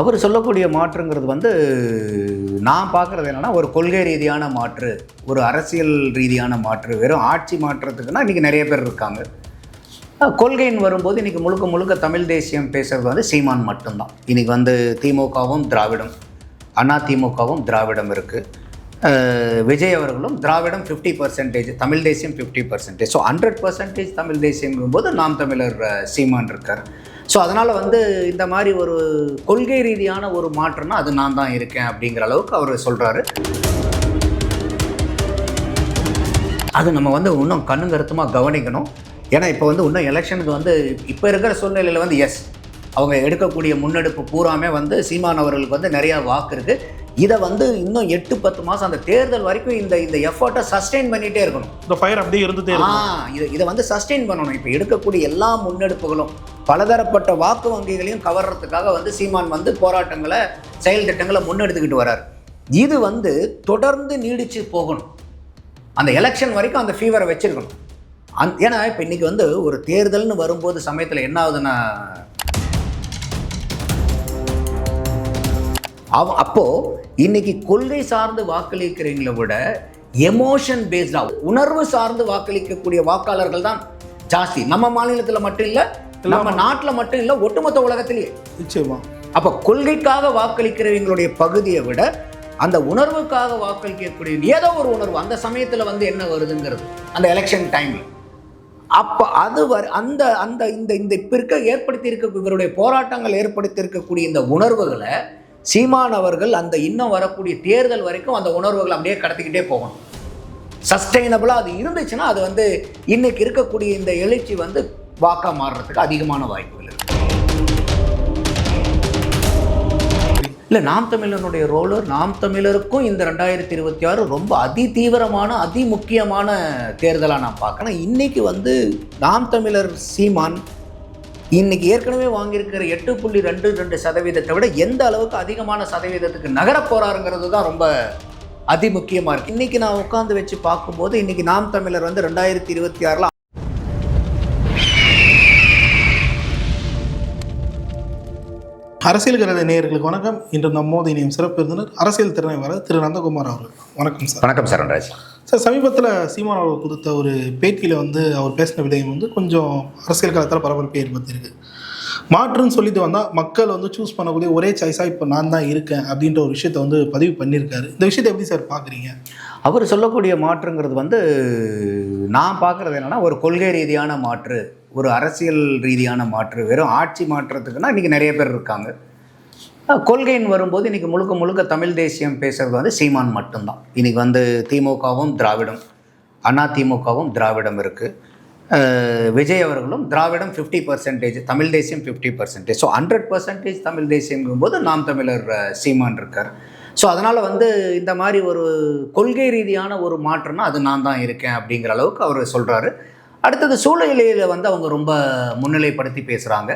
அவர் சொல்லக்கூடிய மாற்றுங்கிறது வந்து நான் பார்க்குறது என்னென்னா ஒரு கொள்கை ரீதியான மாற்று ஒரு அரசியல் ரீதியான மாற்று வெறும் ஆட்சி மாற்றத்துக்குன்னா இன்றைக்கி நிறைய பேர் இருக்காங்க. கொள்கைன்னு வரும்போது இன்றைக்கி முழுக்க முழுக்க தமிழ் தேசியம் பேசுகிறது வந்து சீமான் மட்டும்தான். இன்றைக்கி வந்து திமுகவும் திராவிடம் அண்ணா திமுகவும் திராவிடம் இருக்குது விஜய் அவர்களும் திராவிடம் ஃபிஃப்டி பர்சன்டேஜ் தமிழ் தேசியம் fifty percentage so hundred percentage Tamil தேசியங்கும் போது நாம் தமிழர் சீமான் இருக்கார். ஸோ அதனால் வந்து இந்த மாதிரி ஒரு கொள்கை ரீதியான ஒரு மாற்றம்னா அது நான் தான் இருக்கேன் அப்படிங்கிற அளவுக்கு அவர் சொல்கிறாரு அது நம்ம வந்து இன்னும் கண்ணும் கருத்துமாக கவனிக்கணும். ஏன்னா இப்போ வந்து இன்னும் எலெக்ஷனுக்கு வந்து இப்போ இருக்கிற சூழ்நிலையில் வந்து எஸ் அவங்க எடுக்கக்கூடிய முன்னெடுப்பு பூராமே வந்து சீமான் அவர்களுக்கு வந்து நிறையா வாக்கு இருக்குது இதை வந்து இன்னும் எட்டு பத்து மாதம் அந்த தேர்தல் வரைக்கும் இந்த இந்த எஃபர்ட்டை சஸ்டெயின் பண்ணிகிட்டே இருக்கணும். இந்த ஃபயர் அப்படியே இருந்துட்டே ஆ இதை இதை வந்து சஸ்டெயின் பண்ணணும். இப்போ எடுக்கக்கூடிய எல்லா முன்னெடுப்புகளும் பலதரப்பட்ட வாக்கு வங்கிகளையும் கவர்றதுக்காக வந்து சீமான் வந்து போராட்டங்களை செயல் திட்டங்களை முன்னெடுத்துக்கிட்டு வரார். இது வந்து தொடர்ந்து நீடித்து போகணும். அந்த எலெக்ஷன் வரைக்கும் அந்த ஃபீவரை வச்சிருக்கணும். அந் ஏன்னா இப்போ இன்றைக்கி வந்து ஒரு தேர்தல்னு வரும்போது சமயத்தில் என்ன ஆகுதுன்னா அவ அப்போது இன்னைக்கு கொள்கை சார்ந்து வாக்களிக்கிறவங்களை விட எமோஷன் பேஸ்டாக உணர்வு சார்ந்து வாக்களிக்கக்கூடிய வாக்காளர்கள் தான் ஜாஸ்தி. நம்ம மாநிலத்தில் மட்டும் இல்லை நம்ம நாட்டில் மட்டும் இல்லை ஒட்டுமொத்த உலகத்திலேயே. நிச்சயமா. அப்போ கொள்கைக்காக வாக்களிக்கிறவங்களுடைய பகுதியை விட அந்த உணர்வுக்காக வாக்களிக்கக்கூடிய ஏதோ ஒரு உணர்வு அந்த சமயத்தில் வந்து என்ன வருதுங்கிறது அந்த எலெக்ஷன் டைமில் அப்போ அது வர அந்த அந்த இந்த இந்த இப்போ இருக்க ஏற்படுத்தி இருக்க இவருடைய போராட்டங்கள் ஏற்படுத்தி இருக்கக்கூடிய இந்த உணர்வுகளை சீமான் அவர்கள் அந்த இன்னும் வரக்கூடிய தேர்தல் வரைக்கும் அந்த உணர்வுகளை அப்படியே கடத்திக்கிட்டே போகணும். சஸ்டைனபிளாக அது இருந்துச்சுன்னா அது வந்து இன்னைக்கு இருக்கக்கூடிய இந்த எழுச்சி வந்து வாக்கா மாறுறதுக்கு அதிகமான வாய்ப்புகள் இருக்கு. இல்லை நாம் தமிழனுடைய ரோலு நாம் தமிழருக்கும் இந்த ரெண்டாயிரத்தி இருபத்தி ஆறு ரொம்ப அதி தீவிரமான அதி முக்கியமான தேர்தலாக நான் பார்க்கறேன். இன்னைக்கு வந்து நாம் தமிழர் சீமான் இன்னைக்கு ஏற்கனவே வாங்கியிருக்கிற எட்டு புள்ளி ரெண்டு ரெண்டு சதவீதத்தை விட எந்த அளவுக்கு அதிகமான சதவீதத்துக்கு நகரப் போறாருங்கிறது தான் ரொம்ப அதி முக்கியமாக இருக்குது இன்றைக்கி நான் உட்காந்து வச்சு பார்க்கும்போது இன்றைக்கி நாம் தமிழர் வந்து ரெண்டாயிரத்தி இருபத்தி ஆறில் அரசியல் கருத நேயர்களுக்கு வணக்கம். இன்று நம்மோது இணையும் சிறப்பு விருந்தினர் அரசியல் திறனாய்வாளர் திரு நந்தகுமார் அவர்கள். வணக்கம் சார். வணக்கம் சரண்ராஜ் சார் சமீபத்தில் சீமான் அவர்கள் கொடுத்த ஒரு பேட்டியில் வந்து அவர் பேசின விடயம் வந்து கொஞ்சம் அரசியல் காலத்தில் பரபரப்பை ஏற்படுத்தியிருக்கு மாற்றுன்னு சொல்லிட்டு வந்தால் மக்கள் வந்து சூஸ் பண்ணக்கூடிய ஒரே சாய்ஸாக இப்போ நான் தான் இருக்கேன் அப்படின்ற ஒரு விஷயத்தை வந்து பதிவு பண்ணியிருக்காரு. இந்த விஷயத்தை எப்படி சார் பார்க்குறீங்க அவர் சொல்லக்கூடிய மாற்றுங்கிறது வந்து நான் பார்க்குறது என்னென்னா ஒரு கொள்கை ரீதியான மாற்று. ஒரு அரசியல் ரீதியான மாற்று வெறும் ஆட்சி மாற்றத்துக்குன்னா இன்றைக்கி நிறைய பேர் இருக்காங்க. கொள்கைன்னு வரும்போது இன்றைக்கி முழுக்க முழுக்க தமிழ் தேசியம் பேசுகிறது வந்து சீமான் மட்டும்தான். இன்றைக்கி வந்து திமுகவும் திராவிடம் அண்ணா திமுகவும் திராவிடம் இருக்குது விஜய் அவர்களும் திராவிடம் ஃபிஃப்டி பர்சன்டேஜ் தமிழ் தேசியம் fifty percentage so hundred percentage Tamil தேசியங்கும் போது நாம் தமிழர் சீமான் இருக்கார். ஸோ அதனால் வந்து இந்த மாதிரி ஒரு கொள்கை ரீதியான ஒரு மாற்றம்னா அது நான் தான் இருக்கேன் அப்படிங்கிற அளவுக்கு அவர் சொல்கிறாரு அடுத்தது சூழ்நிலையில் வந்து அவங்க ரொம்ப முன்னிலைப்படுத்தி பேசுகிறாங்க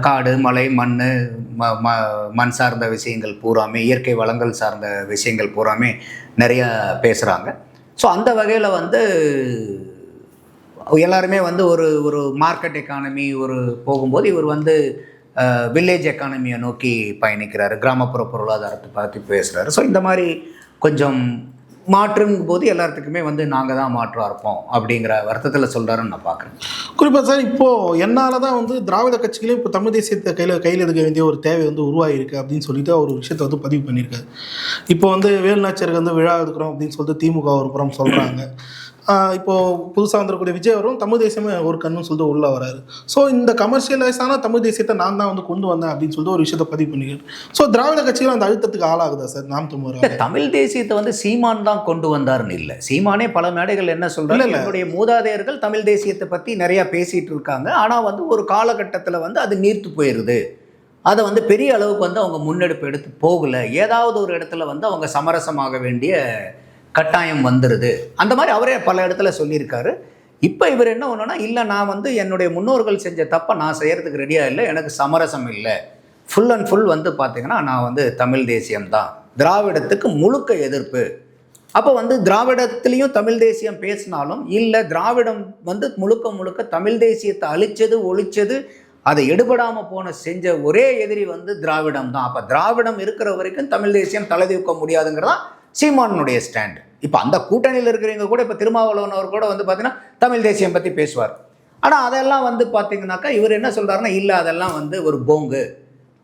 காடு மலை மண் ம ம மண் சார்ந்த விஷயங்கள் பூராமே இயற்கை வளங்கள் சார்ந்த விஷயங்கள் பூராமே நிறைய பேசுகிறாங்க ஸோ அந்த வகையில் வந்து எல்லாருமே வந்து ஒரு ஒரு மார்க்கெட் எக்கானமி ஒரு போகும்போது இவர் வந்து வில்லேஜ் எக்கானமியை நோக்கி பயணிக்கிறாரு. கிராமப்புற பொருளாதாரத்தை பற்றி பேசுகிறாரு ஸோ இந்த மாதிரி கொஞ்சம் மாற்றுங்கும் போது எல்லாத்துக்குமே வந்து நாங்கள் தான் மாற்றாக இருப்போம் அப்படிங்கிற வருத்தத்தில் சொல்கிறாருன்னு நான் பார்க்குறேன் குறிப்பாக சார் இப்போது என்னால் தான் வந்து திராவிட கட்சிகளையும் இப்போ தமிழ் தேசியத்தை கையில் கையில் எடுக்க வேண்டிய ஒரு தேவை வந்து உருவாகிருக்கு அப்படின்னு சொல்லிட்டு அவர் ஒரு விஷயத்தை வந்து பதிவு பண்ணியிருக்காரு. இப்போ வந்து வேலுநாச்சியருக்கு வந்து விழா எடுக்கிறோம் அப்படின்னு சொல்லிட்டு திமுக ஒரு புறம் சொல்கிறாங்க இப்போ புதுசாக வந்திருக்கக்கூடிய விஜய் அவரும் தமிழ் தேசியமே ஒரு கண்ணுன்னு சொல்லிட்டு உள்ளே வராரு. ஸோ இந்த கமர்ஷியலைஸான தமிழ் தேசியத்தை நான் தான் வந்து கொண்டு வந்தேன் அப்படின்னு சொல்லிட்டு ஒரு விஷயத்தை பதிவு பண்ணிக்கிறேன். ஸோ திராவிட கட்சிகள் அந்த அழுத்தத்துக்கு ஆளாகுதா சார்? நாம் தமிழ் தமிழ் தேசியத்தை வந்து சீமான் தான் கொண்டு வந்தாருன்னு இல்லை. சீமானே பல மேடைகள் என்ன இல்ல. என்னுடைய மூதாதையர்கள் தமிழ் தேசியத்தை பற்றி நிறையா பேசிட்டு இருக்காங்க. ஆனால் வந்து ஒரு காலகட்டத்தில் வந்து அது நீர்த்து போயிடுது அதை வந்து பெரிய அளவுக்கு வந்து அவங்க முன்னெடுப்பு எடுத்து போகல. ஏதாவது ஒரு இடத்துல வந்து அவங்க சமரசமாக வேண்டிய கட்டாயம் வந்துடுது அந்த மாதிரி அவரே பல இடத்துல சொல்லியிருக்காரு. இப்போ இவர் என்ன ஒன்றுனா இல்லை நான் வந்து என்னுடைய முன்னோர்கள் செஞ்ச தப்பை நான் செய்கிறதுக்கு ரெடியாக இல்லை எனக்கு சமரசம் இல்லை. ஃபுல் அண்ட் ஃபுல் வந்து பார்த்திங்கன்னா நான் வந்து தமிழ் தேசியம்தான் திராவிடத்துக்கு முழுக்க எதிர்ப்பு. அப்போ வந்து திராவிடத்துலேயும் தமிழ் தேசியம் பேசினாலும் இல்லை திராவிடம் வந்து முழுக்க முழுக்க தமிழ் தேசியத்தை அழிச்சது ஒழிச்சது அதை எடுபடாமல் போன செஞ்ச ஒரே எதிரி வந்து திராவிடம் தான். அப்போ திராவிடம் இருக்கிற வரைக்கும் தமிழ் தேசியம் தலை தூக்க முடியாதுங்கிறதான் சீமானுடைய ஸ்டாண்டு இப்போ அந்த கூட்டணியில் இருக்கிறவங்க கூட இப்போ திருமாவளவன் அவர் கூட வந்து பார்த்தீங்கன்னா தமிழ் தேசியம் பற்றி பேசுவார். ஆனால் அதெல்லாம் வந்து பார்த்தீங்கன்னாக்கா இவர் என்ன சொல்கிறாருன்னா இல்லை அதெல்லாம் வந்து ஒரு போங்கு.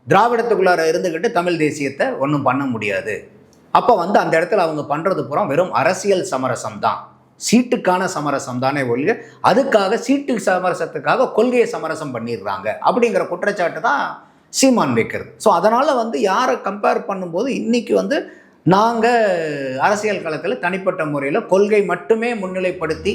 திராவிடத்துக்குள்ளார இருந்துக்கிட்டு தமிழ் தேசியத்தை ஒன்றும் பண்ண முடியாது. அப்போ வந்து அந்த இடத்துல அவங்க பண்ணுறது பூரா வெறும் அரசியல் சமரசம் தான். சீட்டுக்கான சமரசம் தானே ஒழிய அதுக்காக சீட்டு சமரசத்துக்காக கொள்கையை சமரசம் பண்ணிடுறாங்க. அப்படிங்கிற குற்றச்சாட்டு தான் சீமான் வைக்கிறது. ஸோ அதனால் வந்து யாரை கம்பேர் பண்ணும்போது இன்றைக்கி வந்து நாங்கள் அரசியல் களத்தில் தனிப்பட்ட முறையில் கொள்கை மட்டுமே முன்னிலைப்படுத்தி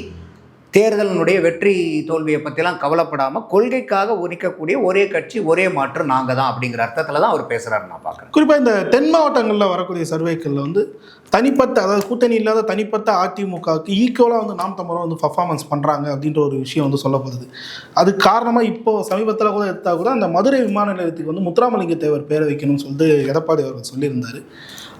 தேர்தலினுடைய வெற்றி தோல்வியை பற்றிலாம் கவலைப்படாமல் கொள்கைக்காக ஒதுக்கக்கூடிய ஒரே கட்சி ஒரே மாற்று நாங்கள் தான் அப்படிங்கிற அர்த்தத்தில் தான் அவர் பேசுகிறாரு நான் பார்க்குறேன் குறிப்பாக இந்த தென் மாவட்டங்களில் வரக்கூடிய சர்வேக்களில் வந்து தனிப்பட்ட அதாவது கூட்டணி இல்லாத தனிப்பட்ட அதிமுகவுக்கு ஈக்குவலாக வந்து நாம் தமிழர் வந்து பர்ஃபார்மன்ஸ் பண்ணுறாங்க அப்படின்ற ஒரு விஷயம் வந்து சொல்லப்படுது. அதுக்கு காரணமாக இப்போ சமீபத்தில் கூட எடுத்தால் கூட அந்த மதுரை விமான நிலையத்துக்கு வந்து முத்துராமலிங்க தேவர் பேரை வைக்கணும்னு சொல்லிட்டு எடப்பாடி அவர்கள் சொல்லியிருந்தார்.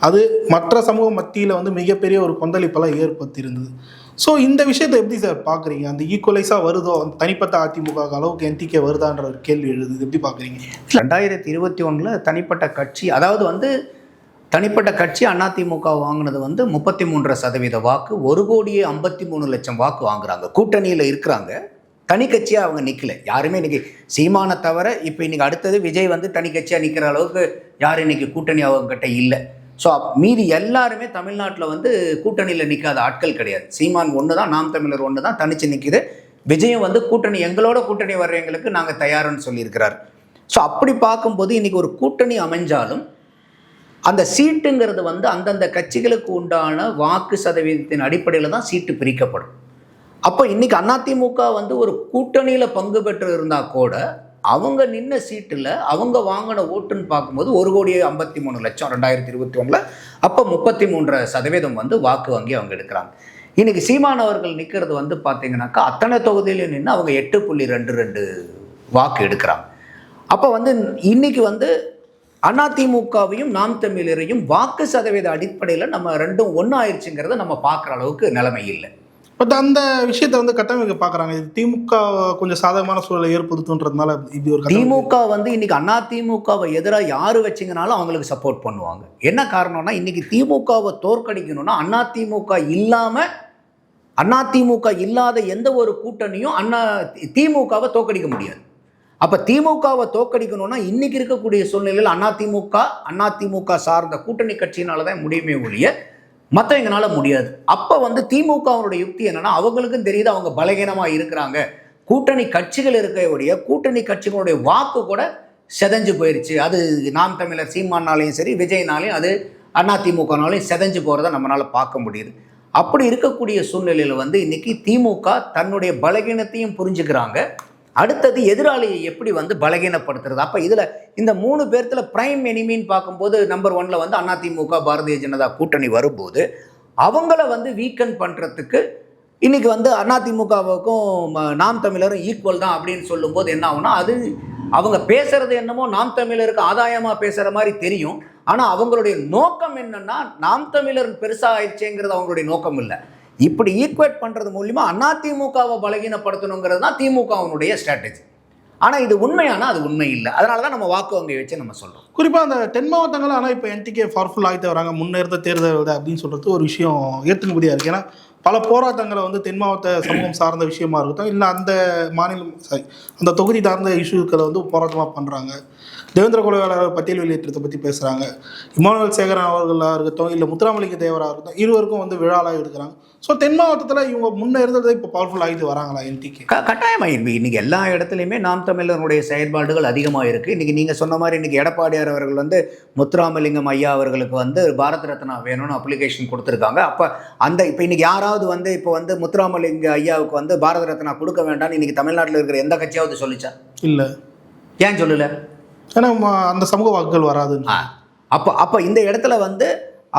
அது மற்ற சமூக மத்தியில் வந்து மிகப்பெரிய ஒரு கொந்தளிப்பெல்லாம் ஏற்படுத்தியிருந்தது ஸோ இந்த விஷயத்தை எப்படி சார் பார்க்குறீங்க அந்த ஈக்குவலைஸாக வருதோ? அந்த தனிப்பட்ட அதிமுக அளவுக்கு என்டிகே வருதான்ற ஒரு கேள்வி எழுது எப்படி பார்க்குறீங்க ரெண்டாயிரத்தி இருபத்தி ஒன்றில் தனிப்பட்ட கட்சி அதாவது வந்து தனிப்பட்ட கட்சி அதிமுக வாங்கினது வந்து முப்பத்தி மூன்றரை சதவீத வாக்கு ஒரு கோடியே ஐம்பத்தி மூணு லட்சம் வாக்கு வாங்குறாங்க. கூட்டணியில் இருக்கிறாங்க. தனி கட்சியாக அவங்க நிற்கல யாருமே இன்னைக்கு சீமானை தவிர இப்போ இன்னைக்கு அடுத்தது விஜய் வந்து தனி கட்சியாக நிற்கிற அளவுக்கு யாரும் இன்னைக்கு கூட்டணி அவங்ககிட்ட இல்லை. ஸோ மீதி எல்லாருமே தமிழ்நாட்டில் வந்து கூட்டணியில் நிற்காத ஆட்கள் கிடையாது. சீமான் ஒன்று தான் நாம் தமிழர் ஒன்று தான் தனிச்சு நிற்கிது விஜயம் வந்து கூட்டணி எங்களோட கூட்டணி வர்றவங்களுக்கு நாங்கள் தயாருன்னு சொல்லியிருக்கிறார். ஸோ அப்படி பார்க்கும்போது இன்னைக்கு ஒரு கூட்டணி அமைஞ்சாலும் அந்த சீட்டுங்கிறது வந்து அந்தந்த கட்சிகளுக்கு உண்டான வாக்கு சதவீதத்தின் அடிப்படையில் தான் சீட்டு பிரிக்கப்படும். அப்போ இன்றைக்கி அதிமுக வந்து ஒரு கூட்டணியில் பங்கு பெற்று இருந்தால் கூட அவங்க நின்ன சீட்டில் அவங்க வாங்கின ஓட்டுன்னு பார்க்கும்போது ஒரு கோடியே ஐம்பத்தி மூணு லட்சம் ரெண்டாயிரத்தி இருபத்தி ஒன்றில் அப்போ முப்பத்தி மூன்றரை சதவீதம் வந்து வாக்கு வங்கி அவங்க எடுக்கிறாங்க. இன்றைக்கி சீமான் அவர்கள் நிற்கிறது வந்து பார்த்தீங்கன்னாக்கா அத்தனை தொகுதியிலையும் நின்று அவங்க எட்டு புள்ளி ரெண்டு ரெண்டு வாக்கு எடுக்கிறாங்க. அப்போ வந்து இன்னைக்கு வந்து அதிமுகவையும் நாம் தமிழரையும் வாக்கு சதவீத அடிப்படையில் நம்ம ரெண்டும் ஒன்றாயிருச்சுங்கிறத நம்ம பார்க்குற அளவுக்கு நிலைமை இல்லை. பட் அந்த விஷயத்தை வந்து கட்டமைக்க பார்க்குறாங்க. இது திமுக கொஞ்சம் சாதகமான சூழலை ஏற்படுத்துன்றதுனால இது ஒரு திமுக வந்து இன்னைக்கு அண்ணா திமுகவை எதிராக யார் வச்சிங்கனாலும் அவங்களுக்கு சப்போர்ட் பண்ணுவாங்க. என்ன காரணம்னா இன்னைக்கு திமுகவை தோற்கடிக்கணும்னா அண்ணா திமுக இல்லாம அண்ணா திமுக இல்லாத எந்த ஒரு கூட்டணியும் அண்ணா திமுகவை தோற்கடிக்க முடியாது. அப்ப திமுகவை தோற்கடிக்கணும்னா இன்னைக்கு இருக்கக்கூடிய சூழ்நிலையில் அண்ணா திமுக அண்ணா திமுக சார்ந்த கூட்டணி கட்சியினால தான் முடியுமே ஒழிய மற்றவங்கனால முடியாது. அப்போ வந்து திமுகவனுடைய யுக்தி என்னன்னா அவங்களுக்கும் தெரியுது அவங்க பலகீனமாக இருக்கிறாங்க. கூட்டணி கட்சிகள் இருக்கக்கூடிய கூட்டணி கட்சிகளுடைய வாக்கு கூட செதஞ்சு போயிருச்சு. அது நாம் தமிழர் சீமானாலையும் சரி விஜய்னாலையும் அது அதிமுகனாலையும் செதஞ்சு போகிறத நம்மளால் பார்க்க முடியுது. அப்படி இருக்கக்கூடிய சூழ்நிலையில் வந்து இன்னைக்கு திமுக தன்னுடைய பலகீனத்தையும் புரிஞ்சுக்கிறாங்க. அடுத்தது எதிராளியை எப்படி வந்து பலகீனப்படுத்துறது? அப்போ இதில் இந்த மூணு பேர்த்தில் பிரைம் எனிமின்னு பார்க்கும்போது நம்பர் ஒன்ல வந்து அதிமுக பாரதிய ஜனதா கூட்டணி வரும்போது அவங்கள வந்து வீக்கன் பண்ணுறதுக்கு இன்னைக்கு வந்து அதிமுகவுக்கும் நாம் தமிழரும் ஈக்குவல் தான் அப்படின்னு சொல்லும்போது என்ன ஆகுனா அது அவங்க பேசுகிறது என்னமோ நாம் தமிழருக்கு ஆதாயமாக பேசுகிற மாதிரி தெரியும். ஆனால் அவங்களுடைய நோக்கம் என்னென்னா நாம் தமிழர் பெருசாக ஆயிடுச்சேங்கிறது அவங்களுடைய நோக்கம் இல்லை. இப்படி ஈக்குவேட் பண்ணுறது மூலிமா அதிமுகவை பலகீனப்படுத்தணுங்கிறது தான் திமுகவினுடைய ஸ்ட்ராட்டஜி ஆனால் இது உண்மையானா? அது உண்மை இல்லை. அதனால தான் நம்ம வாக்கு வங்கி வச்சு நம்ம சொல்கிறோம் குறிப்பாக அந்த தென் மாவட்டங்கள் ஆனால் இப்போ என்டிகே பவர்ஃபுல் ஆகிட்டு வராங்க. முன்னேறத தேர்தல் அப்படின்னு சொல்கிறது ஒரு விஷயம் ஏற்றுக்கும்படியாக இருக்குது ஏன்னா பல போராட்டங்களை வந்து தென் மாவட்ட சமூகம் சார்ந்த விஷயமா இருக்கட்டும் இல்லை அந்த மாநிலம் சாரி அந்த தொகுதி சார்ந்த இஷ்யூக்களை வந்து போராட்டமாக பண்ணுறாங்க தேவேந்திர கொலையாளர் பட்டியல் வெளியேற்றத்தை பற்றி பேசுகிறாங்க இமானுவல் சேகரன் அவர்களாக இருக்கட்டும் இல்லை முத்துராமலிங்க தேவராக இருக்கட்டும் இருவருக்கும் வந்து விழாலாக எடுக்கிறாங்க. ஸோ தென் மாவட்டத்தில் இவங்க முன்னே இருந்ததை இப்போ பவர்ஃபுல் ஆகிட்டு வராங்களா என்டிகே க கட்டாயமாக இருக்கு இன்னைக்கு எல்லா இடத்துலையுமே நாம் தமிழருடைய செயல்பாடுகள் அதிகமாக இருக்குது இன்னைக்கு நீங்கள் சொன்ன மாதிரி இன்னைக்கு எடப்பாடியார் அவர்கள் வந்து முத்துராமலிங்கம் ஐயா அவர்களுக்கு வந்து பாரத் ரத்னா வேணும்னு அப்ளிகேஷன் கொடுத்துருக்காங்க. அப்போ அந்த இப்போ இன்னைக்கு யாராவது வந்து இப்போ வந்து முத்துராமலிங்க ஐயாவுக்கு வந்து பாரத ரத்னா கொடுக்க வேண்டாம்னு இன்னைக்கு தமிழ்நாட்டில் இருக்கிற எந்த கட்சியாவது சொல்லிச்சா? இல்லை. ஏன் சொல்லலை? ஏன்னா அந்த சமூக வாக்குகள் வராதுன்னு ஆ. அப்போ அப்போ இந்த இடத்துல வந்து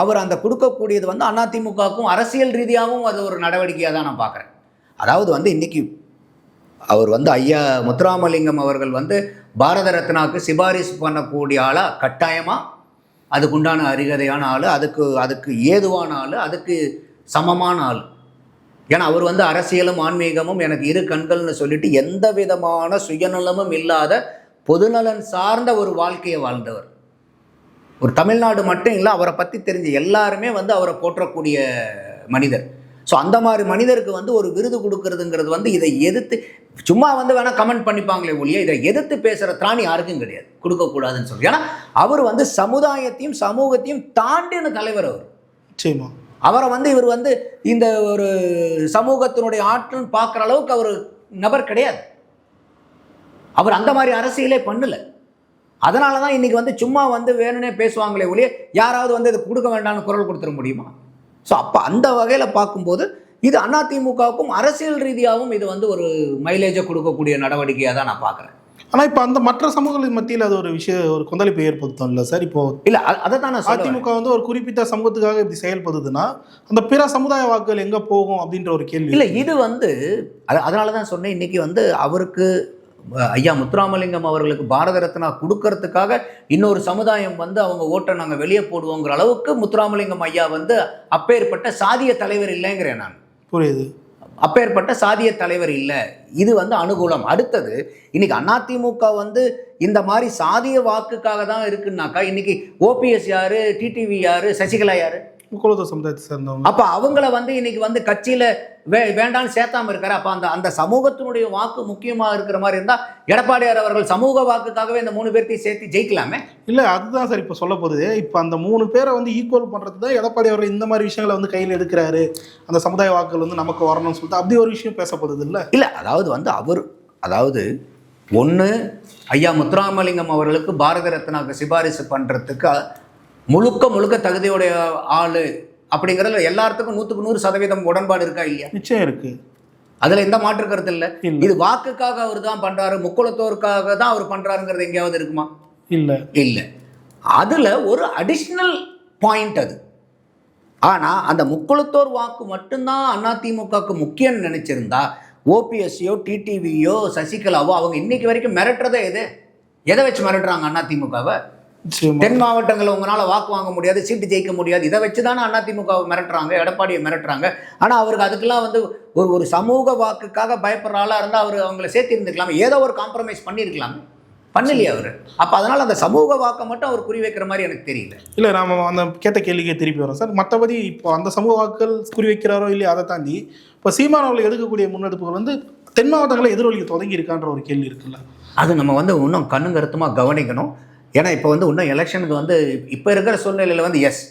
அவர் அந்த கொடுக்கக்கூடியது வந்து அதிமுகவுக்கும் அரசியல் ரீதியாகவும் அது ஒரு நடவடிக்கையாக தான் நான் பார்க்குறேன். அதாவது வந்து இன்றைக்கி அவர் வந்து ஐயா முத்துராமலிங்கம் அவர்கள் வந்து பாரத ரத்னாவுக்கு சிபாரிசு பண்ணக்கூடிய ஆளாக கட்டாயமாக அதுக்குண்டான அருகதையான ஆள் அதுக்கு அதுக்கு ஏதுவான ஆள் அதுக்கு சமமான ஆள். ஏன்னா அவர் வந்து அரசியலும் ஆன்மீகமும் எனக்கு இரு கண்கள்னு சொல்லிட்டு எந்த விதமான சுயநலமும் இல்லாத பொதுநலன் சார்ந்த ஒரு வாழ்க்கையை வாழ்ந்தவர். ஒரு தமிழ்நாடு மட்டும் இல்லை அவரை பற்றி தெரிஞ்ச எல்லாருமே வந்து அவரை போற்றக்கூடிய மனிதர். ஸோ அந்த மாதிரி மனிதருக்கு வந்து ஒரு விருது கொடுக்கறதுங்கிறது வந்து இதை எதிர்த்து சும்மா வந்து வேணால் கமெண்ட் பண்ணிப்பாங்களே ஒழிய இதை எதிர்த்து பேசுகிற திராணி யாருக்கும் கிடையாது. கொடுக்கக்கூடாதுன்னு சொல்லி. ஏன்னா அவர் வந்து சமுதாயத்தையும் சமூகத்தையும் தாண்டின தலைவர் அவர். நிச்சயமா. அவரை வந்து இவர் வந்து இந்த ஒரு சமூகத்தினுடைய ஆற்றல் பார்க்குற அளவுக்கு அவர் நபர் கிடையாது. அவர் அந்த மாதிரி அரசியலே பண்ணல. அதனால தான் இன்னைக்கு வந்து சும்மா வந்து வேணும்னே பேசுவாங்களே ஒழிய யாராவது வந்து இது கொடுக்க வேண்டாம்னு குரல் கொடுத்துட முடியுமா? ஸோ அப்போ அந்த வகையில் பார்க்கும்போது இது அதிமுகவுக்கும் அரசியல் ரீதியாகவும் இது வந்து ஒரு மைலேஜை கொடுக்கக்கூடிய நடவடிக்கையாக தான் நான் பார்க்குறேன். ஆனா இப்போ அந்த மற்ற சமூகங்களுக்கு மத்தியில் அது ஒரு விஷயம் ஒரு கொந்தளிப்பை ஏற்படுத்தும் இல்லை சார்? இப்போ இல்லை அதை தான் அதிமுக வந்து ஒரு குறிப்பிட்ட சமூகத்துக்காக இப்படி செயல்படுதுன்னா அந்த பிற சமுதாய வாக்குகள் எங்க போகும் அப்படின்ற ஒரு கேள்வி இல்லை இது வந்து அது- அதனால தான் சொன்னேன் இன்னைக்கு வந்து அவருக்கு ஐயா முத்துராமலிங்கம் அவர்களுக்கு பாரத ரத்னா கொடுக்கறதுக்காக இன்னொரு சமுதாயம் வந்து அவங்க ஓட்டை நாங்கள் வெளியே போடுவோங்கிற அளவுக்கு முத்துராமலிங்கம் ஐயா வந்து அப்பேற்பட்ட சாதிய தலைவர் இல்லைங்கிறேன் நான். புரியுது. அப்பேற்பட்ட சாதிய தலைவர் இல்லை. இது வந்து அனுகூலம். அடுத்தது இன்னைக்கு அதிமுக வந்து இந்த மாதிரி சாதிய வாக்குக்காக தான் இருக்குன்னாக்கா இன்னைக்கு ஓபிஎஸ் யாரு டிடிவி யாரு சசிகலா யாரு? முக்குலத்த சமுதாயத்தை சேர்ந்தவங்க. அப்ப அவங்கள வந்து இன்னைக்கு வந்து கட்சியில வே வேண்டாம்னு சேர்த்தாம இருக்காரு. அப்ப அந்த அந்த சமூகத்தினுடைய வாக்கு முக்கியமா இருக்கிற மாதிரி இருந்தா எடப்பாடியார் அவர்கள் சமூக வாக்குக்காகவே இந்த மூணு பேர்த்தையும் சேர்த்து ஜெயிக்கலாமே? இல்ல அதுதான் சார் இப்போ சொல்ல போகுது. இப்போ அந்த மூணு பேரை வந்து ஈக்குவல் பண்றது தான் எடப்பாடி அவர்கள் இந்த மாதிரி விஷயங்களை வந்து கையில் எடுக்கிறாரு. அந்த சமுதாய வாக்குகள் வந்து நமக்கு வரணும்னு சொல்லிட்டு அப்படி ஒரு விஷயம் பேசப்படுது இல்ல? இல்ல அதாவது வந்து அவர் அதாவது ஒண்ணு ஐயா முத்துராமலிங்கம் அவர்களுக்கு பாரத ரத்னாக்கு சிபாரிசு பண்றதுக்கு முழுக்க முழுக்க தகுதியுடைய ஆளு அப்படிங்கிறதுல எல்லாத்துக்கும் நூற்றுக்கு நூறு சதவீதம் உடன்பாடு இருக்கா இல்லையா? நிச்சயம் இருக்கு. அதுல எந்த மாற்று கருத்து இல்லை. இது வாக்குக்காக அவர் தான் பண்றாரு முக்குளத்தோருக்காக தான் அவர் பண்றாருங்கிறது எங்கேயாவது இருக்குமா? இல்ல. இல்லை. அதில் ஒரு அடிஷ்னல் பாயிண்ட் அது. ஆனால் அந்த முக்குளத்தோர் வாக்கு மட்டும்தான் அதிமுகவுக்கு முக்கியம்னு நினச்சிருந்தா ஓபிஎஸ்சியோ டிடிவியோ சசிகலாவோ அவங்க இன்னைக்கு வரைக்கும் மிரட்டுறதே எது? எதை வச்சு மிரட்டுறாங்க அதிமுகவை தென் மாவட்டங்களில் உங்களால் வாக்கு வாங்க முடியாது சீட்டு ஜெயிக்க முடியாது. இதை வச்சு தானே அதிமுகவை மிரட்டுறாங்க எடப்பாடியை மிரட்டுறாங்க. ஆனால் அவருக்கு அதுக்கெல்லாம் வந்து ஒரு ஒரு சமூக வாக்குக்காக பயப்படுற ஆளாக இருந்தால் அவர் அவங்கள சேர்த்து இருந்துக்கலாம். ஏதோ ஒரு காம்ப்ரமைஸ் பண்ணியிருக்கலாம். பண்ணலையே அவர். அப்போ அதனால் அந்த சமூக வாக்கை மட்டும் அவர் குறி வைக்கிற மாதிரி எனக்கு தெரியல. இல்ல நாம அந்த கேட்ட கேள்விக்கே திருப்பி வரோம் சார் மற்றபடி இப்போ அந்த சமூக வாக்குகள் குறி வைக்கிறாரோ இல்லையா அதை தாண்டி இப்போ சீமான் அவர்கள் எடுக்கக்கூடிய முன்னெடுப்புகள் வந்து தென் மாவட்டங்களை எதிரொலிக்க தொடங்கி இருக்கான்ற ஒரு கேள்வி இருக்குல்ல. அது நம்ம வந்து இன்னும் கண்ணும் கருத்துமாக கவனிக்கணும். ஏன்னா இப்போ வந்து இன்னும் எலெக்ஷனுக்கு வந்து இப்போ இருக்கிற சூழ்நிலையில் வந்து எஸ்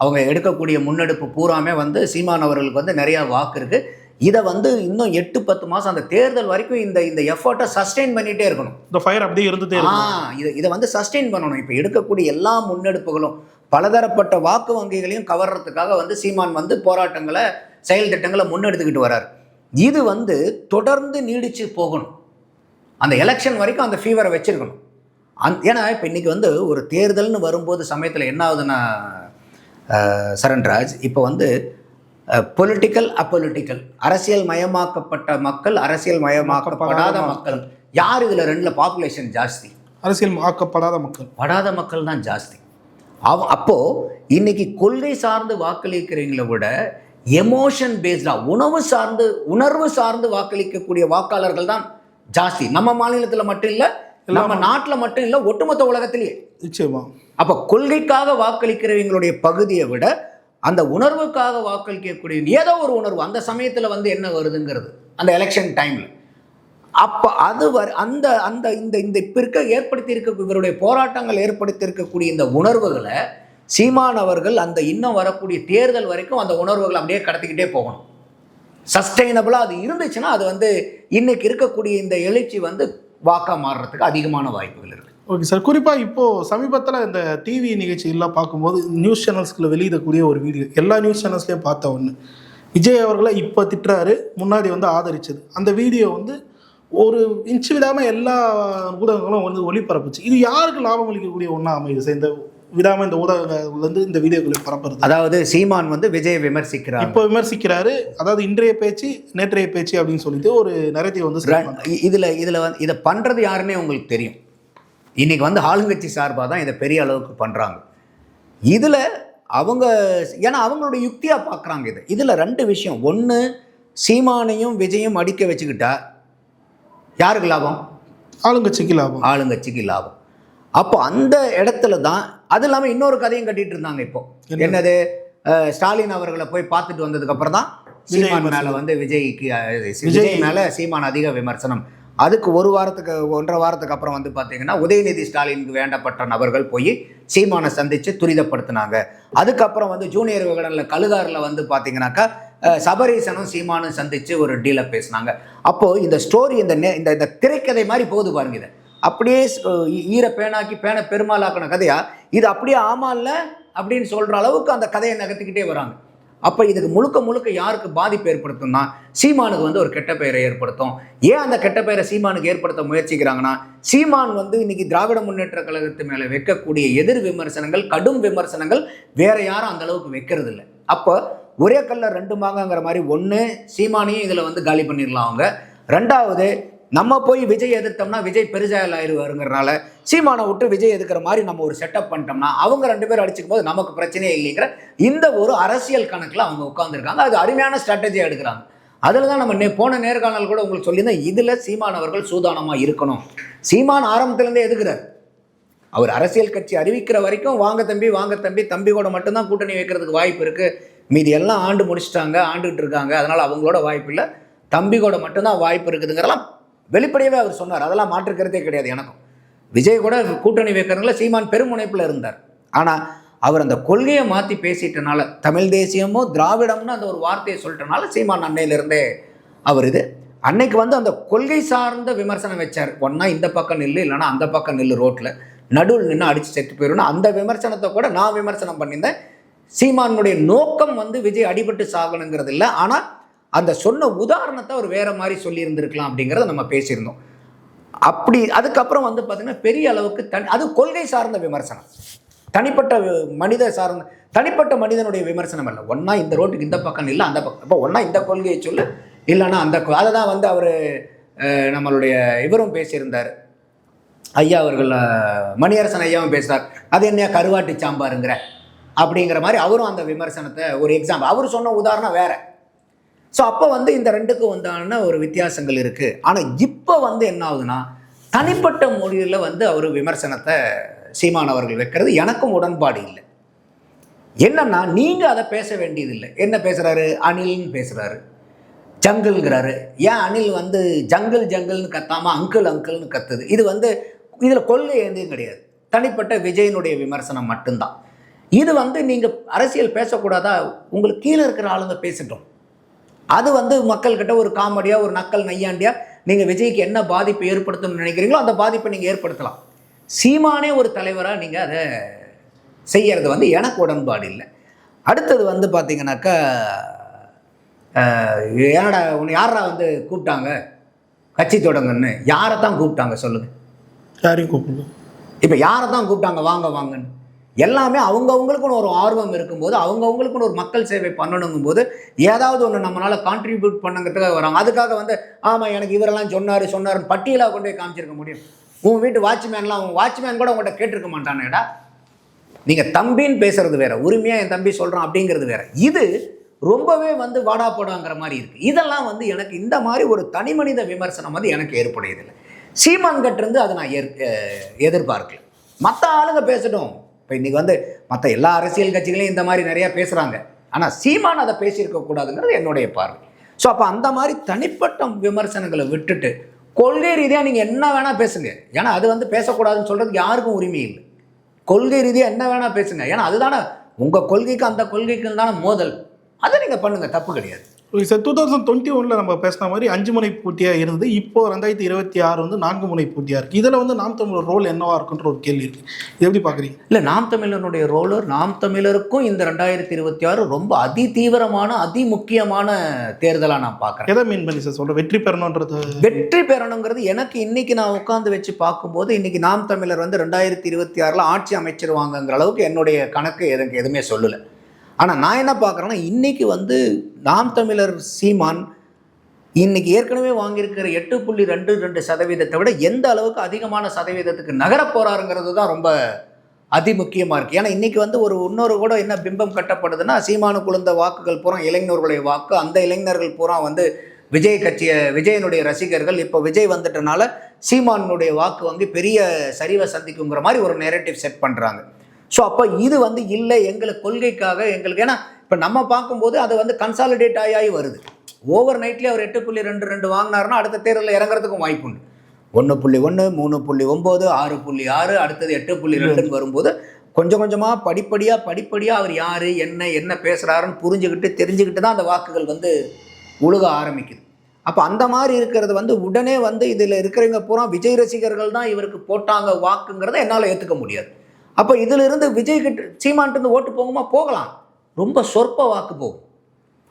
அவங்க எடுக்கக்கூடிய முன்னெடுப்பு பூராமே வந்து சீமான் அவர்களுக்கு வந்து நிறையா வாக்கு இருக்குது இதை வந்து இன்னும் எட்டு பத்து மாதம் அந்த தேர்தல் வரைக்கும் இந்த இந்த எஃபர்ட்டை சஸ்டெயின் பண்ணிகிட்டே இருக்கணும். இந்த ஃபயர் அப்படியே இருந்துட்டே ஆ இதை இதை வந்து சஸ்டெயின் பண்ணணும். இப்போ எடுக்கக்கூடிய எல்லா முன்னெடுப்புகளும் பலதரப்பட்ட வாக்கு வங்கிகளையும் கவர்றதுக்காக வந்து சீமான் வந்து போராட்டங்களை செயல் திட்டங்களை முன்னெடுத்துக்கிட்டு வரார். இது வந்து தொடர்ந்து நீடிச்சு போகணும். அந்த எலெக்ஷன் வரைக்கும் அந்த ஃபீவரை வச்சிருக்கணும். அந் ஏன்னா இப்போ இன்றைக்கி வந்து ஒரு தேர்தல்னு வரும்போது சமயத்தில் என்ன ஆகுதுன்னா சரண்ராஜ் இப்போ வந்து பொலிட்டிக்கல் அப்பொலிட்டிக்கல் அரசியல் மயமாக்கப்பட்ட மக்கள் அரசியல் மயமாக்கப்படாத மக்கள். யார் இதில் ரெண்டில் பாப்புலேஷன் ஜாஸ்தி? அரசியல் ஆக்கப்படாத மக்கள். படாத மக்கள் தான் ஜாஸ்தி. அவ அப்போது இன்னைக்கு கொள்கை சார்ந்து வாக்களிக்கிறவங்களை விட எமோஷன் பேஸ்டாக உணவு சார்ந்து உணர்வு சார்ந்து வாக்களிக்கக்கூடிய வாக்காளர்கள் தான் ஜாஸ்தி. நம்ம மாநிலத்தில் மட்டும் இல்லை நம்ம நாட்டில் மட்டும் இல்லை ஒட்டுமொத்த உலகத்திலேயே. நிச்சயமா. அப்போ கொள்கைக்காக வாக்களிக்கிறவங்களுடைய பகுதியை விட அந்த உணர்வுக்காக வாக்களிக்கக்கூடிய ஏதோ ஒரு உணர்வு அந்த சமயத்தில் வந்து என்ன வருதுங்கிறது அந்த எலெக்ஷன் டைமில் அப்போ அது வர அந்த அந்த இந்த இந்த இப்போ இருக்க ஏற்படுத்தி இருக்க இவருடைய போராட்டங்கள் ஏற்படுத்தி இருக்கக்கூடிய இந்த உணர்வுகளை சீமான் அவர்கள் அந்த இன்னும் வரக்கூடிய தேர்தல் வரைக்கும் அந்த உணர்வுகளை அப்படியே கடத்திக்கிட்டே போகணும். சஸ்டைனபிளாக அது இருந்துச்சுன்னா அது வந்து இன்னைக்கு இருக்கக்கூடிய இந்த எழுச்சி வந்து வாக்கா மாறுறதுக்கு அதிகமான வாய்ப்புகள் இருக்குது ஓகே சார் குறிப்பாக இப்போது சமீபத்தில் இந்த டிவி நிகழ்ச்சிகள்லாம் பார்க்கும்போது நியூஸ் சேனல்ஸ்குள்ள வெளியிடக்கூடிய ஒரு வீடியோ எல்லா நியூஸ் சேனல்ஸ்லேயும் பார்த்த ஒன்று விஜய் அவர்களை இப்போ திட்டுறாரு முன்னாடி வந்து ஆதரிச்சது. அந்த வீடியோ வந்து ஒரு இன்ச்சு விடாமல் எல்லா ஊடகங்களும் வந்து ஒளிபரப்புச்சு. இது யாருக்கு லாபம் அளிக்கக்கூடிய ஒன்றா அமையுது சார்? இந்த விடாமல் இந்த ஊடகங்கள் வந்து இந்த வீடியோக்களை பரப்புறது. அதாவது சீமான் வந்து விஜயை விமர்சிக்கிறார். இப்போ விமர்சிக்கிறாரு. அதாவது இன்றைய பேச்சு நேற்றைய பேச்சு அப்படின்னு சொல்லிட்டு ஒரு நரேட்டிவ் வந்து இதுல இதுல வந்து இதை பண்றது யாருன்னே உங்களுக்கு தெரியும். இன்னைக்கு வந்து ஆளுங்கட்சி சார்பாக தான் இதை பெரிய அளவுக்கு பண்றாங்க. இதுல அவங்க ஏன்னா அவங்களோட யுக்தியா பார்க்குறாங்க இது. இதுல ரெண்டு விஷயம். ஒன்று சீமானையும் விஜயும் அடிக்க வச்சுக்கிட்டா யாருக்கு லாபம்? ஆளுங்கட்சிக்கு லாபம். ஆளுங்கட்சிக்கு லாபம். அப்போ அந்த இடத்துல தான் அது இல்லாமல் இன்னொரு கதையும் கட்டிட்டு இருந்தாங்க இப்போ. என்னது? ஸ்டாலின் அவர்களை போய் பார்த்துட்டு வந்ததுக்கு அப்புறம் தான் சீமான் மேல. வந்து விஜய்க்கு விஜய். மேல சீமான் அதிக விமர்சனம். அதுக்கு ஒரு வாரத்துக்கு ஒன்றரை வாரத்துக்கு அப்புறம் வந்து பார்த்தீங்கன்னா உதயநிதி ஸ்டாலினுக்கு வேண்டப்பட்ட நபர்கள் போய் சீமானை சந்திச்சு துரிதப்படுத்தினாங்க. அதுக்கப்புறம் வந்து ஜூனியர் விகடனில் கழுகாரில் வந்து பார்த்தீங்கன்னாக்கா சபரீசனும் சீமானும் சந்திச்சு ஒரு டீலை பேசினாங்க. அப்போ இந்த ஸ்டோரி இந்த இந்த திரைக்கதை மாதிரி போகுது பாருங்க இது. அப்படியே ஈர பேனாக்கி பேனை பெருமாளாக்கின கதையா? இது அப்படியே ஆமால்ல அப்படின்னு சொல்ற அளவுக்கு அந்த கதையை நகர்த்திக்கிட்டே வராங்க. அப்போ இதுக்கு முழுக்க முழுக்க யாருக்கு பாதிப்பு ஏற்படுத்தும்னா சீமானுக்கு வந்து ஒரு கெட்ட பெயரை ஏற்படுத்தும். ஏன் அந்த கெட்ட பெயரை சீமானுக்கு ஏற்படுத்த முயற்சிக்கிறாங்கன்னா சீமான் வந்து இன்னைக்கு திராவிட முன்னேற்ற கழகத்து மேலே வைக்கக்கூடிய எதிர் விமர்சனங்கள் கடும் விமர்சனங்கள் வேற யாரும் அந்த அளவுக்கு வைக்கிறது இல்லை. அப்போ ஒரே கல்ல ரெண்டு மாங்கங்கிற மாதிரி ஒன்று சீமானையும் இதில் வந்து காலி பண்ணிடலாம் அவங்க. ரெண்டாவது நம்ம போய் விஜய் எதிர்த்தோம்னா விஜய் பெருசாயல் ஆயிடுவாருங்கிறனால சீமானை விட்டு விஜய் எதுக்குற மாதிரி நம்ம ஒரு செட்டப் பண்ணிட்டோம்னா அவங்க ரெண்டு பேரும் அடிச்சுக்கும் போது நமக்கு பிரச்சனையே இல்லைங்கிற இந்த ஒரு அரசியல் கணக்கில் அவங்க உட்காந்துருக்காங்க அது அருமையான ஸ்ட்ராட்டஜியாக எடுக்கிறாங்க. அதில் தான் நம்ம நே போன நேர்காணல் கூட உங்களுக்கு சொல்லியிருந்தேன் இதில் சீமான் அவர்கள் சூதானமாக இருக்கணும். சீமான் ஆரம்பத்துலேருந்தே எதுக்குறார்? அவர் அரசியல் கட்சி அறிவிக்கிற வரைக்கும் வாங்க தம்பி வாங்க தம்பி தம்பி கூட மட்டும்தான் கூட்டணி வைக்கிறதுக்கு வாய்ப்பு இருக்குது மீதி எல்லாம் ஆண்டு முடிச்சிட்டாங்க ஆண்டுகிட்டு இருக்காங்க. அதனால் அவங்களோட வாய்ப்பு இல்லை. தம்பி கூட மட்டும்தான் வாய்ப்பு இருக்குதுங்கிறலாம் வெளிப்படையவே அவர் சொன்னார் அதெல்லாம் மாற்றுக்கிறதே கிடையாது எனக்கும். விஜய் கூட கூட்டணி வைக்கிறதுல சீமான் பெருமுனைப்பில் இருந்தார். ஆனால் அவர் அந்த கொள்கையை மாற்றி பேசிட்டனால தமிழ் தேசியமோ திராவிடம்னு அந்த ஒரு வார்த்தையை சொல்லிட்டனால சீமான் அன்னையிலிருந்தே அவர் இது. அன்னைக்கு வந்து அந்த கொள்கை சார்ந்த விமர்சனம் வச்சார். ஒன்றா இந்த பக்கம் நில்லு இல்லைன்னா அந்த பக்கம் நில்லு ரோட்டில் நடுவில் நின்று அடித்து செத்து போயிடும்னு அந்த விமர்சனத்தை கூட நான் விமர்சனம் பண்ணியிருந்தேன். சீமானுடைய நோக்கம் வந்து விஜய் அடிபட்டு சாகணுங்கிறது இல்லை. ஆனால் அந்த சொன்ன உதாரணத்தை அவர் வேற மாதிரி சொல்லியிருந்திருக்கலாம் அப்படிங்கிறத நம்ம பேசியிருந்தோம். அப்படி அதுக்கப்புறம் வந்து பார்த்திங்கன்னா பெரிய அளவுக்கு தனி அது கொள்கை சார்ந்த விமர்சனம். தனிப்பட்ட மனித சார்ந்த தனிப்பட்ட மனிதனுடைய விமர்சனம் இல்லை ஒன்றா இந்த ரோட்டுக்கு இந்த பக்கம் இல்லை அந்த பக்கம் இப்போ ஒன்றா இந்த கொள்கையை சொல்லு இல்லைன்னா அந்த அதை தான் வந்து அவர் நம்மளுடைய இவரும் பேசியிருந்தார். ஐயா அவர்கள் மணியரசன் ஐயாவும் பேசுகிறார் அது என்ன கருவாட்டு சாம்பாருங்கிற அப்படிங்கிற மாதிரி அவரும் அந்த விமர்சனத்தை ஒரு எக்ஸாம்பிள் அவர் சொன்ன உதாரணம் வேறு. ஸோ அப்போ வந்து இந்த ரெண்டுக்கும் உண்டான ஒரு வித்தியாசங்கள் இருக்குது ஆனால் இப்போ வந்து என்ன ஆகுதுன்னா தனிப்பட்ட மொழியில் வந்து அவர் விமர்சனத்தை சீமான் அவர்கள் வைக்கிறது எனக்கும் உடன்பாடு இல்லை. என்னன்னா நீங்கள் அதை பேச வேண்டியதில்லை. என்ன பேசுகிறாரு அனில்னு பேசுகிறாரு ஜங்கிள்ங்கிறாரு ஏன் அனில் வந்து ஜங்கிள் ஜங்கிள்னு கத்தாமல் அங்கிள் அங்கிள்னு கத்துது? இது வந்து இதில் கொள்கை எதுவும் கிடையாது. தனிப்பட்ட விஜயனுடைய விமர்சனம் மட்டும்தான். இது வந்து நீங்கள் அரசியல் பேசக்கூடாதா? உங்களுக்கு கீழே இருக்கிற ஆளுங்க பேசட்டும். அது வந்து மக்கள்கிட்ட ஒரு காமெடியாக ஒரு நக்கல் நையாண்டியாக நீங்கள் விஜய்க்கு என்ன பாதிப்பு ஏற்படுத்தணும்னு நினைக்கிறீங்களோ அந்த பாதிப்பை நீங்கள் ஏற்படுத்தலாம். சீமானே ஒரு தலைவராக நீங்கள் அதை செய்யறது வந்து எனக்கு உடன்பாடு இல்லை. அடுத்தது வந்து பார்த்தீங்கன்னாக்கா ஏன்டா உன்னை யாரா வந்து கூப்பிட்டாங்க? கட்சி தொடங்குன்னு யாரை தான் கூப்பிட்டாங்க சொல்லுங்கள் யாரையும் கூப்பிடணும் இப்போ யாரை தான் கூப்பிட்டாங்க? வாங்க வாங்கன்னு. எல்லாமே அவங்கவுங்களுக்குன்னு ஒரு ஆர்வம் இருக்கும்போது அவங்கவுங்களுக்குன்னு ஒரு மக்கள் சேவை பண்ணணுங்கும் போது ஏதாவது ஒன்று நம்மளால் கான்ட்ரிபியூட் பண்ணுங்கிறதுக்காக வராங்க. அதுக்காக வந்து ஆமாம் எனக்கு இவரெல்லாம் சொன்னார் சொன்னார்னு பட்டியலாக கொண்டு போய் காமிச்சிருக்க முடியும். உன் வீட்டு வாட்ச்மேன்லாம் உன் வாட்ச்மேன் கூட உங்கள்கிட்ட கேட்டிருக்க மாட்டானேடா நீங்கள் தம்பின்னு பேசுறது வேற உரிமையாக என் தம்பி சொல்கிறான் அப்படிங்கிறது வேற. இது ரொம்பவே வந்து வாடா போடாங்கிற மாதிரி இருக்குது இதெல்லாம் வந்து எனக்கு இந்த மாதிரி ஒரு தனி மனித விமர்சனம் வந்து எனக்கு ஏற்படையதில்லை. சீமான் இருந்து அதை நான் எதிர்பார்க்கல. மற்ற ஆளுங்க பேசட்டும். இப்போ இன்றைக்கி வந்து மற்ற எல்லா அரசியல் கட்சிகளையும் இந்த மாதிரி நிறையா பேசுகிறாங்க ஆனால் சீமான் அதை பேசியிருக்க கூடாதுங்கிறது என்னுடைய பார்வை. ஸோ அப்போ அந்த மாதிரி தனிப்பட்ட விமர்சனங்களை விட்டுட்டு கொள்கை ரீதியாக நீங்கள் என்ன வேணால் பேசுங்க. ஏன்னா அது வந்து பேசக்கூடாதுன்னு சொல்கிறதுக்கு யாருக்கும் உரிமை இல்லை. கொள்கை ரீதியாக என்ன வேணால் பேசுங்க. ஏன்னா அதுதானே உங்கள் கொள்கைக்கு அந்த கொள்கைக்கு தானே மோதல். அதை நீங்கள் பண்ணுங்கள் தப்பு கிடையாது. சார் டூ தௌசண்ட் டுவெண்ட்டி ஒனில் நம்ம பேசின மாதிரி அஞ்சு முனை போட்டியாக இருந்தது. இப்போ ரெண்டாயிரத்தி இருபத்தி ஆறு வந்து நான்கு முனை போட்டியாக இருக்குது இதில் வந்து நாம் தமிழர் ரோல் என்னவா இருக்குன்ற ஒரு கேள்வி இருக்குது இது எப்படி பார்க்குறீங்க? இல்லை நாம் தமிழனுடைய ரோலு நாம் தமிழருக்கும் இந்த ரெண்டாயிரத்தி இருபத்தி ஆறு ரொம்ப அதி தீவிரமான அதி முக்கியமான தேர்தலாக நான் பார்க்குறேன். எதை மீன் பண்ணி சார் சொல்கிறேன் வெற்றி பெறணுன்றது வெற்றி பெறணுங்கிறது எனக்கு இன்னைக்கு நான் உட்காந்து வச்சு பார்க்கும்போது இன்னைக்கு நாம் தமிழர் வந்து ரெண்டாயிரத்தி இருபத்தி ஆறில் ஆட்சி அமைச்சிருவாங்கங்கிற அளவுக்கு என்னுடைய கணக்கு எனக்கு எதுவுமே சொல்லலை. ஆனால் நான் என்ன பார்க்குறேன்னா இன்றைக்கி வந்து நாம் தமிழர் சீமான் இன்னைக்கு ஏற்கனவே வாங்கியிருக்கிற எட்டு புள்ளி ரெண்டு ரெண்டு சதவீதத்தை விட எந்த அளவுக்கு அதிகமான சதவீதத்துக்கு நகரப்போகிறாருங்கிறது தான் ரொம்ப அதிமுக்கியமாக இருக்குது ஏன்னா இன்றைக்கி வந்து ஒரு இன்னொரு கூட என்ன பிம்பம் கட்டப்படுதுன்னா சீமானு குழந்த வாக்குகள் பூரா இளைஞர்களுடைய வாக்கு அந்த இளைஞர்கள் பூரா வந்து விஜய் கட்சியை விஜயனுடைய ரசிகர்கள் இப்போ விஜய் வந்துட்டனால சீமானுடைய வாக்கு வந்து பெரிய சரிவை சந்திக்குங்கிற மாதிரி ஒரு நெரேட்டிவ் செட் பண்ணுறாங்க ஸோ அப்போ இது வந்து இல்லை எங்களுக்கு கொள்கைக்காக எங்களுக்கு ஏன்னா இப்போ நம்ம பார்க்கும்போது அது வந்து கன்சாலிடேட் ஆகி ஆகி வருது. ஓவர் நைட்லேயே அவர் எட்டு புள்ளி ரெண்டு ரெண்டு வாங்கினாருன்னா அடுத்த தேர்தலில் இறங்குறதுக்கும் வாய்ப்பு உண்டு. ஒன்று புள்ளி ஒன்று மூணு புள்ளி ஒம்பது ஆறு புள்ளி ஆறு அடுத்தது எட்டு புள்ளி ரெண்டுன்னு வரும்போது கொஞ்சம் கொஞ்சமாக படிப்படியாக படிப்படியாக அவர் யார் என்ன என்ன பேசுகிறாருன்னு புரிஞ்சுக்கிட்டு தெரிஞ்சுக்கிட்டு தான் அந்த வாக்குகள் வந்து உழுக ஆரம்பிக்குது. அப்போ அந்த மாதிரி இருக்கிறது வந்து உடனே வந்து இதில் இருக்கிறவங்க பூரா விஜய் ரசிகர்கள் தான் இவருக்கு போட்டாங்க வாக்குங்கிறத என்னால் ஏற்றுக்க முடியாது. அப்போ இதிலிருந்து விஜய் கிட்ட சீமான்ட்டு ஓட்டு போகுமா? போகலாம். ரொம்ப சொற்ப வாக்கு போகும்.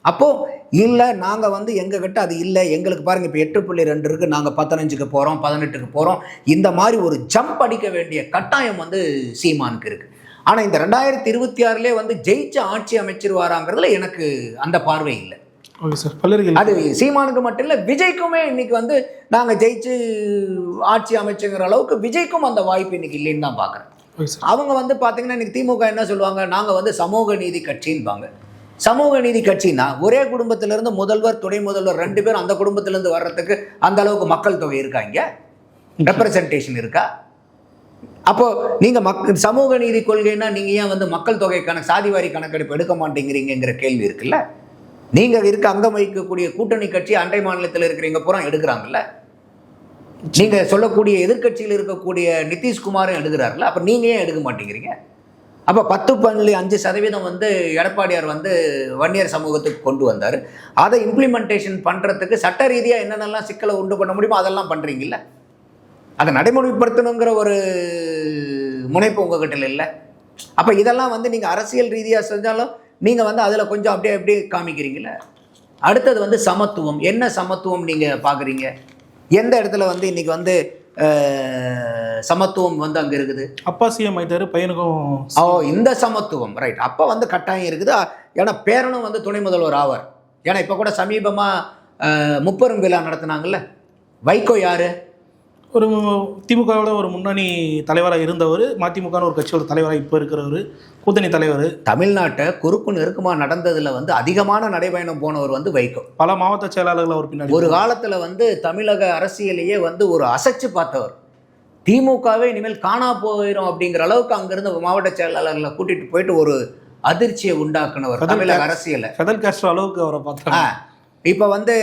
அப்போது இல்லை நாங்கள் வந்து எங்ககிட்ட அது இல்லை. எங்களுக்கு பாருங்கள் இப்போ எட்டு புள்ளி ரெண்டு இருக்குது நாங்கள் பதினஞ்சுக்கு போகிறோம் பதினெட்டுக்கு போகிறோம் இந்த மாதிரி ஒரு ஜம்ப் அடிக்க வேண்டிய கட்டாயம் வந்து சீமானுக்கு இருக்குது ஆனால் இந்த ரெண்டாயிரத்தி இருபத்தி ஆறுலேயே வந்து ஜெயிச்ச ஆட்சி அமைச்சிருவாராங்கிறதுல எனக்கு அந்த பார்வை இல்லை. Okay sir. பல்லர்கள் அது சீமானுக்கு மட்டும் இல்லை விஜய்க்குமே இன்னைக்கு வந்து நாங்கள் ஜெயிச்சு ஆட்சி அமைச்சுங்கிற அளவுக்கு விஜய்க்கும் அந்த வாய்ப்பு இன்னைக்கு இல்லைன்னு தான் பார்க்குறேன் அவங்க வந்து பார்த்தீங்கன்னா இன்றைக்கி திமுக என்ன சொல்லுவாங்க? நாங்கள் வந்து சமூக நீதி கட்சின்பாங்க. சமூக நீதி கட்சின்னா ஒரே குடும்பத்திலிருந்து முதல்வர் துணை முதல்வர் ரெண்டு பேரும் அந்த குடும்பத்திலேருந்து வர்றதுக்கு அந்த அளவுக்கு மக்கள் தொகை இருக்கா இங்கே? ரெப்ரசன்டேஷன் இருக்கா? அப்போ நீங்க மக் சமூக நீதி கொள்கைன்னா நீங்க ஏன் வந்து மக்கள் தொகை கணக்கு சாதிவாரி கணக்கெடுப்பு எடுக்க மாட்டேங்கிறீங்கிற கேள்வி இருக்குல்ல? நீங்க இருக்க அங்கம் வகிக்கக்கூடிய கூட்டணி கட்சி அண்டை மாநிலத்தில் இருக்கிறீங்க பூரா எடுக்கிறாங்கல்ல? நீங்க சொல்லக்கூடிய எதிர்க்கட்சியில் இருக்கக்கூடிய நிதிஷ்குமாரும் எடுக்கிறாருல அப்ப நீங்க ஏன் எடுக்க மாட்டேங்கிறீங்க? அப்போ பத்து புள்ளி அஞ்சு சதவீதம் வந்து எடப்பாடியார் வந்து வன்னியர் சமூகத்துக்கு கொண்டு வந்தார். அதை இம்ப்ளிமெண்டேஷன் பண்ணுறதுக்கு சட்ட ரீதியாக என்னென்னலாம் சிக்கலை உண்டு பண்ண முடியுமோ அதெல்லாம் பண்ணுறீங்கல்ல அதை நடைமுறைப்படுத்தணுங்கிற ஒரு முனைப்பு உங்ககிட்ட இல்லை? அப்போ இதெல்லாம் வந்து நீங்கள் அரசியல் ரீதியாக செஞ்சாலும் நீங்கள் வந்து அதில் கொஞ்சம் அப்படியே அப்படியே காமிக்கிறீங்களே அடுத்தது வந்து சமத்துவம். என்ன சமத்துவம் நீங்கள் பார்க்குறீங்க எந்த இடத்துல வந்து இன்றைக்கி வந்து சமத்துவம் வந்து அங்கே இருக்குது? அப்பா சிஎம் ஆயிட்டாரு பையனுக்கும் ஓ இந்த சமத்துவம் ரைட் அப்போ வந்து கட்டாயம் இருக்குது. ஏன்னா பேரனும் வந்து துணை முதல்வர் ஆவார். ஏன்னா இப்போ கூட சமீபமாக முப்பெரும் விழா நடத்துனாங்கல்ல? வைகோ யாரு? ஒரு திமுகவோட ஒரு முன்னணி தலைவராக இருந்தவர் மதிமுகன்னு ஒரு கட்சியோட தலைவராக இப்போ இருக்கிறவர் கூட்டணி தலைவர். தமிழ்நாட்டை குறுக்கு நெருக்கமாக நடந்ததில் வந்து அதிகமான நடைபயணம் போனவர் வந்து வைகோ. பல மாவட்ட செயலாளர்கள் அவர் பின்னாடி ஒரு காலத்தில் வந்து தமிழக அரசியலையே வந்து ஒரு அசைச்சு பார்த்தவர். திமுகவே இனிமேல் காணா போயிடும் அப்படிங்கிற அளவுக்கு அங்கிருந்து மாவட்ட செயலாளர்களை கூட்டிட்டு போயிட்டு ஒரு அதிர்ச்சியை உண்டாக்குனவர் தமிழக அரசியலை. ஃபெதல் காஸ்ட்ரோ அளவுக்கு அவரை ஆ பார்த்தாங்க இப்போ வந்து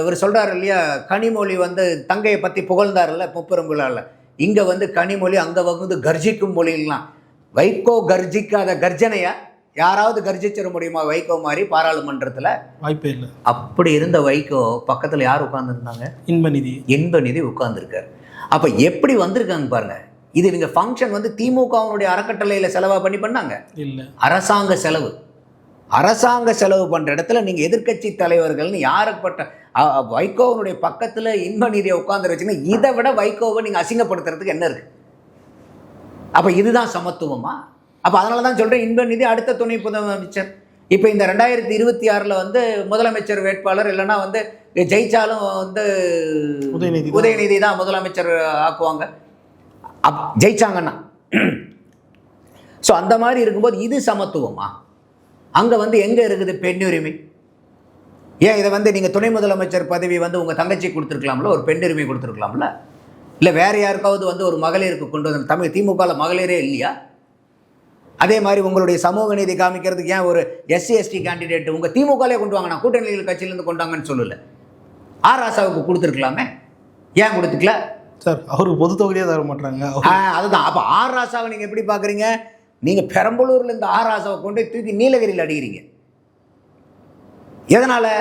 இவர் சொல்றாரு இல்லையா கனிமொழி வந்து தங்கையை பற்றி புகழ்ந்தாருல்ல முப்பெரும் விழாவில் இங்கே வந்து கனிமொழி அங்கே வந்து கர்ஜிக்கும் மொழிலாம். வைகோ கர்ஜிக்காத கர்ஜனையா யாராவது கர்ஜிச்சிட முடியுமா வைகோ மாதிரி பாராளுமன்றத்தில்? வாய்ப்பே இல்லை. அப்படி இருந்த வைகோ பக்கத்தில் யார் உட்காந்துருந்தாங்க இன்பநிதி. இன்பநிதி உட்கார்ந்துருக்காரு. அப்போ எப்படி வந்திருக்காங்க பாருங்க. இது இவங்க ஃபங்க்ஷன் வந்து திமுகவினுடைய அறக்கட்டளையில் செலவா பண்ணி பண்ணாங்க? இல்லை. அரசாங்க செலவு. அரசாங்க செலவு பண்ணுற இடத்துல நீங்கள் எதிர்க்கட்சி தலைவர்கள்னு யாருப்பட்ட வைகோவனுடைய பக்கத்தில் இன்ப நீதியை உட்காந்து வச்சுன்னா இதை விட வைகோவை நீங்கள் அசிங்கப்படுத்துறதுக்கு என்ன இருக்கு? அப்போ இதுதான் சமத்துவமா? அப்போ அதனால தான் சொல்கிறேன் இன்ப நிதி அடுத்த துணை முதலமைச்சர். இப்போ இந்த ரெண்டாயிரத்தி இருபத்தி ஆறில் வந்து முதலமைச்சர் வேட்பாளர் இல்லைன்னா வந்து ஜெயிச்சாலும் வந்து உதயநிதி. உதயநிதி தான் முதலமைச்சர் ஆக்குவாங்க. அப் ஜெயிச்சாங்கன்னா. ஸோ அந்த மாதிரி இருக்கும்போது இது சமத்துவமா? அங்கே வந்து எங்கே இருக்குது பெண்ணுரிமை? ஏன் இதை வந்து நீங்கள் துணை முதலமைச்சர் பதவி வந்து உங்கள் தங்கச்சி கொடுத்துருக்கலாம்ல? ஒரு பெண்ணுரிமை கொடுத்துருக்கலாம்ல? இல்லை வேற யாருக்காவது வந்து ஒரு மகளிருக்கு கொண்டு வந்து தமிழ் திமுகவில் மகளிரே இல்லையா? அதே மாதிரி உங்களுடைய சமூக நீதி காமிக்கிறதுக்கு ஏன் ஒரு எஸ்சி எஸ்டி கேண்டிடேட் உங்கள் திமுகலே கொண்டு வாங்க நான் கூட்டணிகள் கட்சியிலேருந்து கொண்டாங்கன்னு சொல்லல. ஆர் ராசாவுக்கு கொடுத்துருக்கலாமே? ஏன் கொடுத்துக்கல? சார் அவருக்கு பொது தொகுதியே தர மாட்டாங்க. அதுதான். அப்போ ஆர் ராசாவை நீங்கள் எப்படி பார்க்குறீங்க நீங்கள் பெரம்பலூர்ல இந்த ஆர் ராசாவை கொண்டு தூக்கி நீலகிரியில் அடிக்கிறீங்க. எதனால்?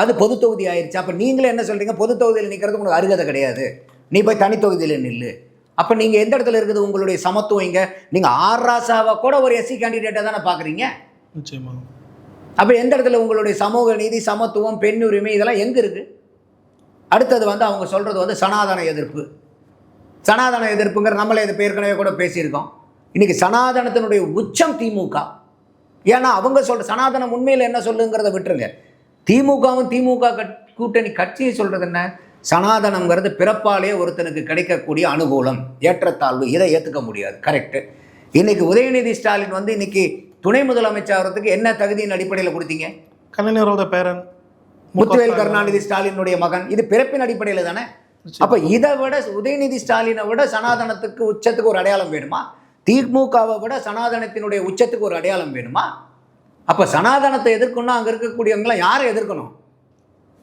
அது பொது தொகுதி ஆயிடுச்சு அப்போ நீங்களே என்ன சொல்கிறீங்க பொது தொகுதியில் நிற்கிறது உங்களுக்கு அருகதை கிடையாது. நீ போய் தனி தொகுதியில் நில்லு. அப்போ நீங்கள் எந்த இடத்துல இருக்குது உங்களுடைய சமத்துவம் இங்கே? நீங்கள் ஆர் ராசாவை கூட ஒரு எஸ்சி கேண்டிடேட்டாக தானே பார்க்குறீங்க நிச்சயமா. அப்போ எந்த இடத்துல உங்களுடைய சமூக நீதி சமத்துவம் பெண் உரிமை இதெல்லாம் எங்கே இருக்குது அடுத்தது வந்து அவங்க சொல்கிறது வந்து சனாதன எதிர்ப்பு. சனாதன எதிர்ப்புங்கிற நம்மளே இது ஏற்கனவே கூட பேசியிருக்கோம். இன்றைக்கி சனாதனத்தினுடைய உச்சம் திமுக. ஏன்னா அவங்க சொல்கிற சனாதனம் உண்மையில் என்ன சொல்லுங்கிறத விட்டுருங்க. திமுகவும் திமுக கட்- கூட்டணி கட்சியை சொல்கிறது என்ன? சனாதனம்ங்கிறது பிறப்பாலே ஒருத்தனுக்கு கிடைக்கக்கூடிய அனுகூலம் ஏற்றத்தாழ்வு இதை ஏற்றுக்க முடியாது. கரெக்டு இன்னைக்கு உதயநிதி ஸ்டாலின் வந்து இன்னைக்கு துணை முதலமைச்சர் ஆகிறதுக்கு என்ன தகுதியின் அடிப்படையில் கொடுத்தீங்க? கலைஞரோட பேரன். முத்துவேல் கருணாநிதி ஸ்டாலினுடைய மகன். இது பிறப்பின் அடிப்படையில் தானே? அப்ப இதை விட உதயநிதி ஸ்டாலினை விட சனாதனத்துக்கு உச்சத்துக்கு ஒரு அடையாளம் வேணுமா? திமுகவை விட சனாதனத்தினுடைய உச்சத்துக்கு ஒரு அடையாளம் வேணுமா? அப்ப சனாதனத்தை எதிர்க்கணும்னா அங்க இருக்கக்கூடியவங்களாம் யாரை எதிர்க்கணும்?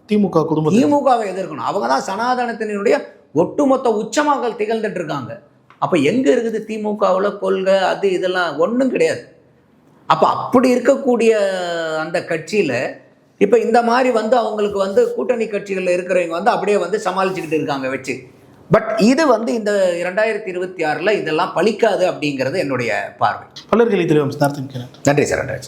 திமுக குடும்பத்தில் திமுகவை எதிர்க்கணும். அவங்க தான் சனாதனத்தினுடைய ஒட்டுமொத்த உச்சமாக திகழ்ந்துட்டு இருக்காங்க அப்ப எங்க இருக்குது திமுகவில் கொள்கை அது இதெல்லாம் ஒன்றும் கிடையாது. அப்ப அப்படி இருக்கக்கூடிய அந்த கட்சியில இப்ப இந்த மாதிரி வந்து அவங்களுக்கு வந்து கூட்டணி கட்சிகளில் இருக்கிறவங்க வந்து அப்படியே வந்து சமாளிச்சுக்கிட்டு இருக்காங்க வச்சு. பட் இது வந்து இந்த இரண்டாயிரத்தி இருபத்தி ஆறில் இதெல்லாம் பலிக்காது அப்படிங்கிறது என்னுடைய பார்வை. பல்லர்களை தெரியும் நன்றி சார் நன்றி